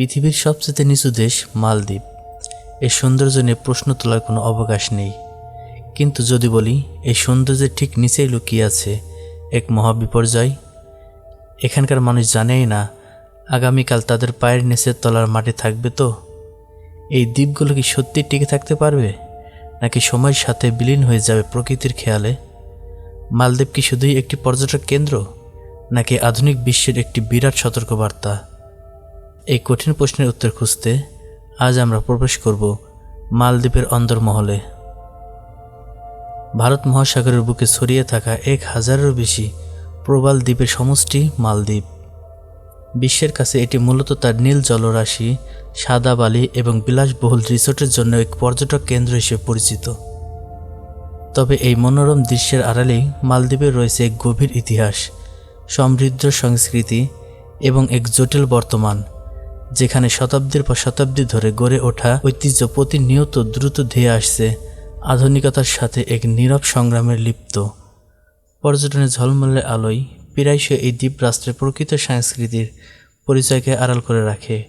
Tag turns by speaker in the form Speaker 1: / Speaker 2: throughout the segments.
Speaker 1: পৃথিবীর সবচেয়ে নিচু দেশ মালদ্বীপ। এই সৌন্দর্য নিয়ে প্রশ্ন তোলার কোনো অবকাশ নেই। কিন্তু যদি বলি এই সৌন্দর্যের ঠিক নিচেই লুকিয়ে আছে এক মহাবিপর্যয়, এখানকার মানুষ জানেই না, আগামীকাল তাদের পায়ের নিচের তলার মাটি থাকবে তো? এই দ্বীপগুলো কি সত্যি টিকে থাকতে পারবে? নাকি সময়ের সাথে বিলীন হয়ে যাবে প্রকৃতির খেয়ালে? মালদ্বীপ কি শুধুই একটি পর্যটক কেন্দ্র? নাকি আধুনিক বিশ্বের একটি বিরাট সতর্কবার্তা? এই কঠিন প্রশ্নের উত্তর খুঁজতে আজ আমরা প্রবেশ করব মালদ্বীপের অন্দরমহলে। ভারত মহাসাগরের বুকে ছড়িয়ে থাকা এক হাজারেরও বেশি প্রবাল দ্বীপের সমষ্টি মালদ্বীপ। বিশ্বের কাছে এটি মূলত তার নীল জলরাশি, সাদা বালি এবং বিলাসবহুল রিসোর্টের জন্য এক পর্যটক কেন্দ্র হিসেবে পরিচিত। তবে এই মনোরম দৃশ্যের আড়ালেই মালদ্বীপের রয়েছে এক গভীর ইতিহাস, সমৃদ্ধ সংস্কৃতি এবং এক জটিল বর্তমান। যেখানে শতাব্দীর পর শতাব্দী ধরে গড়ে ওঠা ঐতিহ্য প্রতিনিয়ত দ্রুত ধেয়ে আসছে, আধুনিকতার সাথে এক নীরব সংগ্রামের লিপ্ত। পর্যটনের ঝলমলে আলোয় প্রায়শই এই দ্বীপ রাষ্ট্রের প্রকৃত সংস্কৃতির পরিচয়কে আড়াল করে রাখে।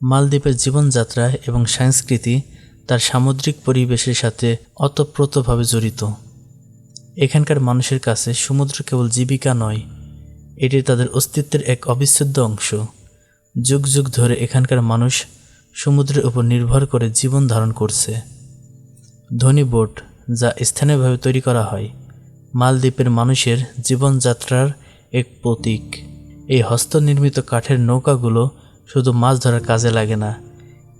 Speaker 1: মালদ্বীপের জীবনযাত্রা এবং সংস্কৃতি তার সামুদ্রিক পরিবেশের সাথে অতপ্রতভাবে জড়িত। এখানকার মানুষের কাছে সমুদ্র কেবল জীবিকা নয়, এটি তাদের অস্তিত্বের এক অবিচ্ছেদ্য অংশ। যুগ যুগ ধরে এখানকার মানুষ সমুদ্রের উপর নির্ভর করে জীবন ধারণ করছে। ধনী বোট যা স্থানীয়ভাবে তৈরি করা হয়, মালদ্বীপের মানুষের জীবনযাত্রার এক প্রতীক। এই হস্তনির্মিত কাঠের নৌকাগুলো শুধু মাছ ধরার কাজে লাগে না,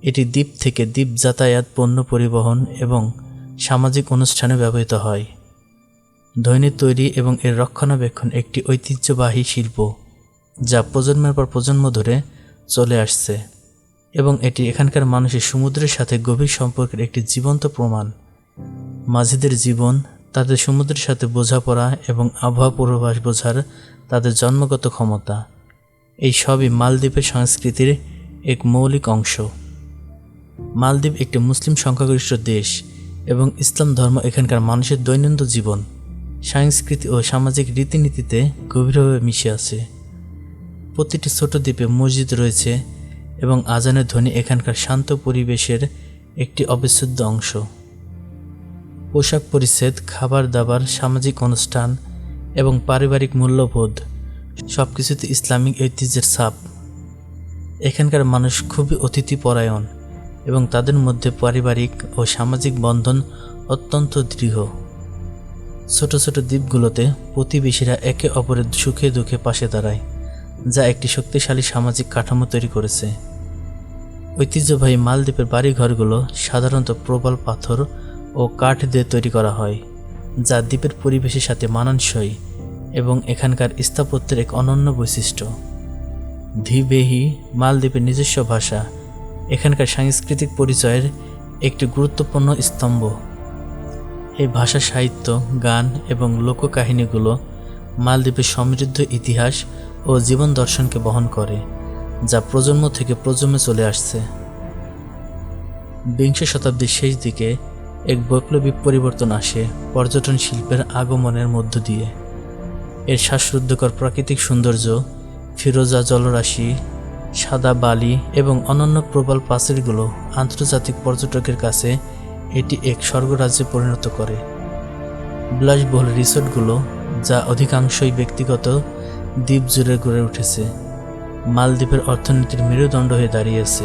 Speaker 1: এটি দ্বীপ থেকে দ্বীপ যাতায়াত, পণ্য পরিবহন এবং সামাজিক অনুষ্ঠানে ব্যবহৃত হয়। দৈনিক তৈরি এবং এর রক্ষণাবেক্ষণ একটি ঐতিহ্যবাহী শিল্প, যা প্রজন্মের পর প্রজন্ম ধরে চলে আসছে এবং এটি এখানকার মানুষের সমুদ্রের সাথে গভীর সম্পর্কের একটি জীবন্ত প্রমাণ। মাঝিদের জীবন, তাদের সমুদ্রের সাথে বোঝাপড়া এবং আবহাওয়া পূর্বাভাস বোঝার তাদের জন্মগত ক্ষমতা। এই সবই মালদ্বীপের সংস্কৃতির এক মৌলিক অংশ। মালদ্বীপ একটি মুসলিম সংখ্যাগরিষ্ঠ দেশ এবং ইসলাম ধর্ম এখানকার মানুষের দৈনন্দিন জীবন। সংস্কৃতি ও সামাজিক রীতিনীতিতে গভীরভাবে মিশে আছে। প্রতিটি ছোট দ্বীপে মসজিদ রয়েছে এবং আজানের ধ্বনি এখানকার শান্ত পরিবেশের একটি অবিচ্ছেদ্য অংশ। পোশাক পরিচ্ছেদ, খাবার দাবার, সামাজিক অনুষ্ঠান এবং পারিবারিক মূল্যবোধ সব কিছুতে ইসলামিক ঐতিহ্যের ছাপ। এখানকার মানুষ খুবই অতিথিপরায়ণ এবং তাদের মধ্যে পারিবারিক ও সামাজিক বন্ধন অত্যন্ত দৃঢ়। ছোট ছোট দ্বীপগুলোতে প্রতিবেশীরা একে অপরের সুখে দুঃখে পাশে দাঁড়ায়। যা একটি শক্তিশালী সামাজিক কাঠামো তৈরি করেছে। ঐতিহ্যবাহী মালদ্বীপের বাড়িঘরগুলো সাধারণত প্রবল পাথর ও কাঠ দিয়ে তৈরি করা হয়, যা দ্বীপের পরিবেশের সাথে মানানসই এবং এখানকার স্থাপত্যের এক অনন্য বৈশিষ্ট্য। ধীবেহি মালদ্বীপের নিজস্ব ভাষা, এখানকার সাংস্কৃতিক পরিচয়ের একটি গুরুত্বপূর্ণ স্তম্ভ। এই ভাষা সাহিত্য, গান এবং লোককাহিনীগুলো মালদ্বীপের সমৃদ্ধ ইতিহাস ও জীবন দর্শনকে বহন করে, যা প্রজন্ম থেকে প্রজন্মে চলে আসছে। বিংশ শতাব্দীর শেষ দিকে এক বৈপ্লবিক পরিবর্তন আসে পর্যটন শিল্পের আগমনের মধ্য দিয়ে। এর শ্বাসরুদ্ধকর প্রাকৃতিক সৌন্দর্য, ফিরোজা জলরাশি, সাদা বালি এবং অন্যান্য প্রবল পাঁচিলগুলো আন্তর্জাতিক পর্যটকের কাছে এটি এক স্বর্গরাজ্যে পরিণত করে। বিলাসবহুল রিসোর্টগুলো, যা অধিকাংশই ব্যক্তিগত দ্বীপ জুড়ে গড়ে উঠেছে। মালদ্বীপের অর্থনীতির মেরুদণ্ড হয়ে দাঁড়িয়েছে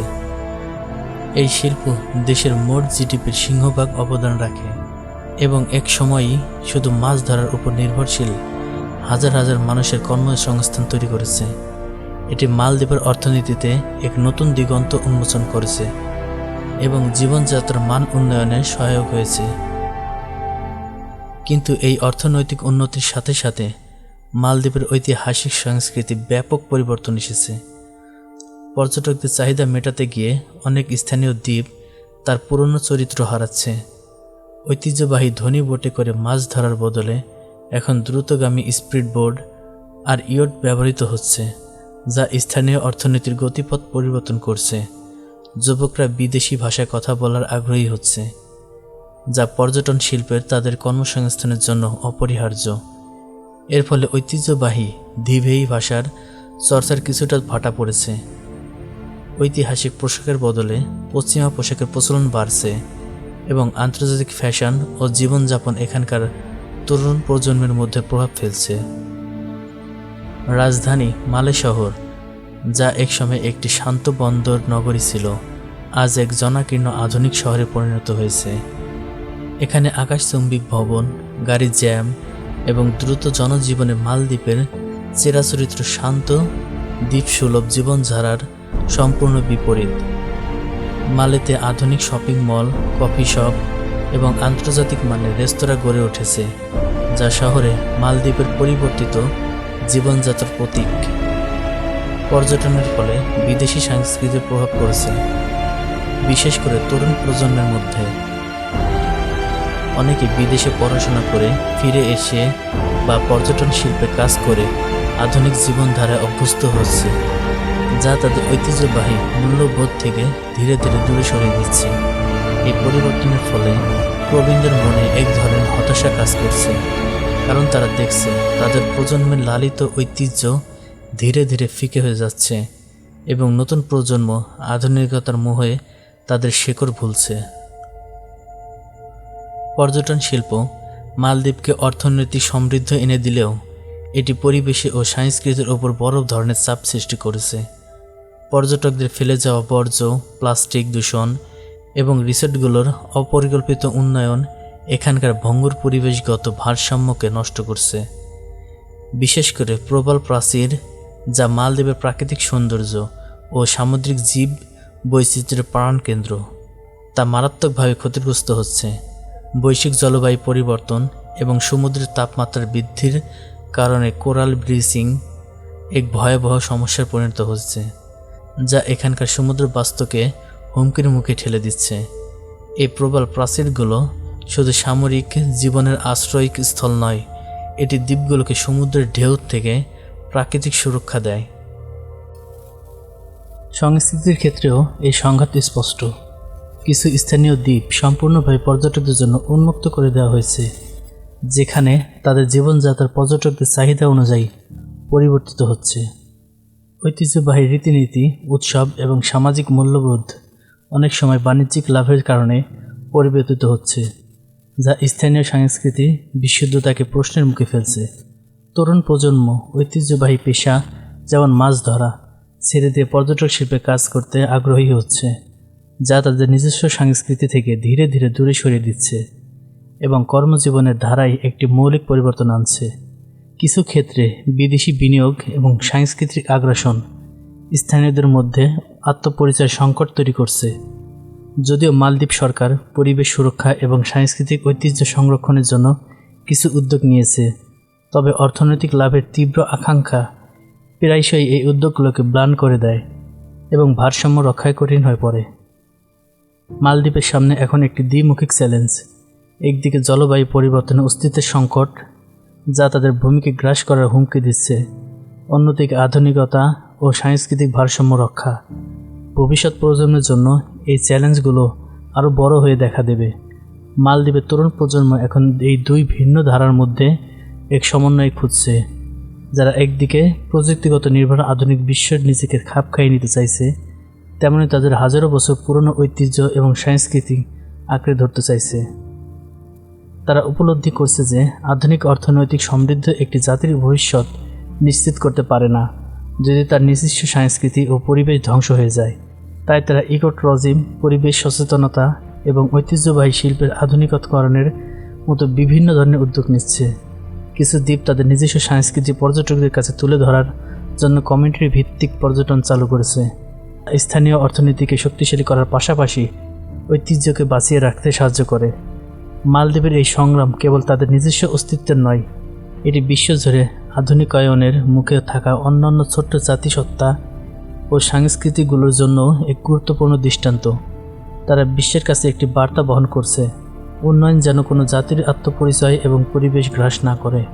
Speaker 1: এই শিল্প দেশের মোট জিডিপির সিংহভাগ অবদান রাখে এবং এক সময়ই শুধু মাছ ধরার উপর নির্ভরশীল হাজার হাজার মানুষের কর্মসংস্থান তৈরি করেছে। এটি মালদ্বীপের অর্থনীতিতে এক নতুন দিগন্ত উন্মোচন করেছে এবং জীবনযাত্রার মান উন্নয়নে সহায়ক হয়েছে। কিন্তু এই অর্থনৈতিক উন্নতির সাথে সাথে মালদ্বীপের ঐতিহাসিক সংস্কৃতি ব্যাপক পরিবর্তন এসেছে। পর্যটকদের চাহিদা মেটাতে গিয়ে অনেক স্থানীয় দ্বীপ তার পুরনো চরিত্র হারাচ্ছে। ঐতিহ্যবাহী ধনী বোটে করে মাছ ধরার বদলে এখন দ্রুতগামী স্পিড বোর্ড আর ইয়ট ব্যবহৃত হচ্ছে, যা স্থানীয় অর্থনীতির গতিপথ পরিবর্তন করছে। যুবকরা বিদেশি ভাষায় কথা বলার আগ্রহী হচ্ছে, যা পর্যটন শিল্পের তাদের কর্মসংস্থানের জন্য অপরিহার্য। এর ফলে ঐতিহ্যবাহী ধীবেই ভাষার চর্চার কিছুটা ভাটা পড়েছে। ঐতিহাসিক পোশাকের বদলে পশ্চিমা পোশাকের প্রচলন বাড়ছে এবং আন্তর্জাতিক ফ্যাশন ও জীবনযাপন এখানকার তরুণ প্রজন্মের মধ্যে প্রভাব ফেলছে। রাজধানী মালে শহর, যা একসময় একটি শান্ত বন্দর নগরী ছিল, আজ এক জনাকীর্ণ আধুনিক শহরে পরিণত হয়েছে। এখানে আকাশচুম্বী ভবন গাড়ি জ্যাম এবং দ্রুত জনজীবনে মালদ্বীপের চেরাচরিত্র শান্ত দ্বীপসুলভ জীবনধারার সম্পূর্ণ বিপরীত। মালেতে আধুনিক শপিং মল, কফি শপ এবং আন্তর্জাতিক মানের রেস্তোরাঁ গড়ে উঠেছে, যা শহরে মালদ্বীপের পরিবর্তিত জীবনযাত্রার প্রতীক। পর্যটনের ফলে বিদেশি সংস্কৃতির প্রভাব পড়েছে, বিশেষ করে তরুণ প্রজন্মের মধ্যে। অনেকে বিদেশে পড়াশোনা করে ফিরে এসে বা পর্যটন শিল্পে কাজ করে আধুনিক জীবনধারায় অভ্যস্ত হচ্ছে, যা তাদের ঐতিহ্যবাহী মূল্যবোধ থেকে ধীরে ধীরে দূরে সরিয়ে দিচ্ছে। এই পরিবর্তনের ফলে প্রবীণদের মনে এক ধরনের হতাশা কাজ করছে, কারণ তারা দেখছে তাদের প্রজন্মের লালিত ঐতিহ্য ধীরে ধীরে ফিকে হয়ে যাচ্ছে এবং নতুন প্রজন্ম আধুনিকতার মোহে তাদের শেকড় ভুলছে। পর্যটন শিল্প মালদ্বীপকে অর্থনৈতিক সমৃদ্ধ এনে দিলেও এটি পরিবেশে ও সংস্কৃতির ওপর বড় ধরনের চাপ সৃষ্টি করেছে। পর্যটকদের ফেলে যাওয়া বর্জ্য, প্লাস্টিক দূষণ এবং রিসোর্টগুলোর অপরিকল্পিত উন্নয়ন এখানকার ভঙ্গুর পরিবেশগত ভারসাম্যকে নষ্ট করছে। বিশেষ করে প্রবল প্রাচীর, যা মালদ্বীপের প্রাকৃতিক সৌন্দর্য ও সামুদ্রিক জীব বৈচিত্র্যের প্রাণকেন্দ্র, তা মারাত্মকভাবে ক্ষতিগ্রস্ত হচ্ছে। বৈশ্বিক জলবায়ু পরিবর্তন এবং সমুদ্রের তাপমাত্রার বৃদ্ধির কারণে কোরাল ব্লিচিং এক ভয়াবহ সমস্যার পরিণত হচ্ছে, যা এখানকার সমুদ্র বাস্তুকে হুমকির মুখে ঠেলে দিচ্ছে। এই প্রবল প্রাচীরগুলো শুধু সামরিক জীবনের আশ্রয়িক স্থল নয়, এটি দ্বীপগুলোকে সমুদ্রের ঢেউ থেকে প্রাকৃতিক সুরক্ষা দেয়। সংস্কৃতির ক্ষেত্রেও এই সংঘাত স্পষ্ট। কিছু স্থানীয় দ্বীপ সম্পূর্ণভাবে পর্যটকদের জন্য উন্মুক্ত করে দেওয়া হয়েছে, যেখানে তাদের জীবনযাত্রার পর্যটকদের চাহিদা অনুযায়ী পরিবর্তিত হচ্ছে। ঐতিহ্যবাহী রীতিনীতি, উৎসব এবং সামাজিক মূল্যবোধ অনেক সময় বাণিজ্যিক লাভের কারণে পরিবর্তিত হচ্ছে, যা স্থানীয় সংস্কৃতি বিশুদ্ধতাকে প্রশ্নের মুখে ফেলছে। তরুণ প্রজন্ম ঐতিহ্যবাহী পেশা, যেমন মাছ ধরা ছেড়ে দিয়ে পর্যটক শিল্পে কাজ করতে আগ্রহী হচ্ছে। যা তাদের নিজস্ব সংস্কৃতি থেকে ধীরে ধীরে দূরে সরিয়ে দিচ্ছে এবং কর্মজীবনের ধারায় একটি মৌলিক পরিবর্তন আনছে। কিছু ক্ষেত্রে বিদেশি বিনিয়োগ এবং সাংস্কৃতিক আগ্রাসন স্থানীয়দের মধ্যে আত্মপরিচয় সংকট তৈরি করছে। যদিও মালদ্বীপ সরকার পরিবেশ সুরক্ষা এবং সাংস্কৃতিক ঐতিহ্য সংরক্ষণের জন্য কিছু উদ্যোগ নিয়েছে, তবে অর্থনৈতিক লাভের তীব্র আকাঙ্ক্ষা প্রায়শই এই উদ্যোগগুলোকে ব্লান করে দেয় এবং ভারসাম্য রক্ষায় কঠিন হয়ে পড়ে। মালদ্বীপের সামনে এখন একটি দ্বিমুখিক চ্যালেঞ্জ। একদিকে জলবায়ু পরিবর্তনের অস্তিত্বের সংকট, যা তাদের ভূমিকে গ্রাস করার হুমকি দিচ্ছে। অন্যদিকে আধুনিকতা ও সাংস্কৃতিক ভারসাম্য রক্ষা। ভবিষ্যৎ প্রজন্মের জন্য এই চ্যালেঞ্জগুলো আরও বড় হয়ে দেখা দেবে। মালদ্বীপের তরুণ প্রজন্ম এখন এই দুই ভিন্ন ধারার মধ্যে এক সমন্বয় খুঁজছে, যারা একদিকে প্রযুক্তিগত নির্ভর আধুনিক বিশ্বের নিজেকে খাপ খাইয়ে নিতে চাইছে তেমনি তাদের হাজারো বছর পুরনো ঐতিহ্য এবং সংস্কৃতি আঁকড়ে ধরতে চাইছে। তারা উপলব্ধি করছে যে আধুনিক অর্থনৈতিক সমৃদ্ধ একটি জাতির ভবিষ্যৎ নিশ্চিত করতে পারে না। যদি তার নিজস্ব সংস্কৃতি ও পরিবেশ ধ্বংস হয়ে যায়, তাই তারা ইকোট্রজিম পরিবেশ সচেতনতা এবং ঐতিহ্যবাহী শিল্পের আধুনিকতকরণের মতো বিভিন্ন ধরনের উদ্যোগ নিচ্ছে। কিছু দ্বীপ তাদের নিজস্ব সংস্কৃতি পর্যটকদের কাছে তুলে ধরার জন্য কমিউনিটি ভিত্তিক পর্যটন চালু করেছে। স্থানীয় অর্থনীতিকে শক্তিশালী করার পাশাপাশি ঐতিহ্যকে বাঁচিয়ে রাখতে সাহায্য করে। মালদ্বীপের এই সংগ্রাম কেবল তাদের নিজস্ব অস্তিত্বের নয়, এটি বিশ্বজুড়ে আধুনিকায়নের মুখে থাকা অন্যান্য ছোট্ট জাতিসত্তা ও সংস্কৃতিগুলোর জন্য এক গুরুত্বপূর্ণ দৃষ্টান্ত। তারা বিশ্বের কাছে একটি বার্তা বহন করছে, উন্নয়ন যেন কোনো জাতির আত্মপরিচয় এবং পরিবেশ গ্রাস না করে।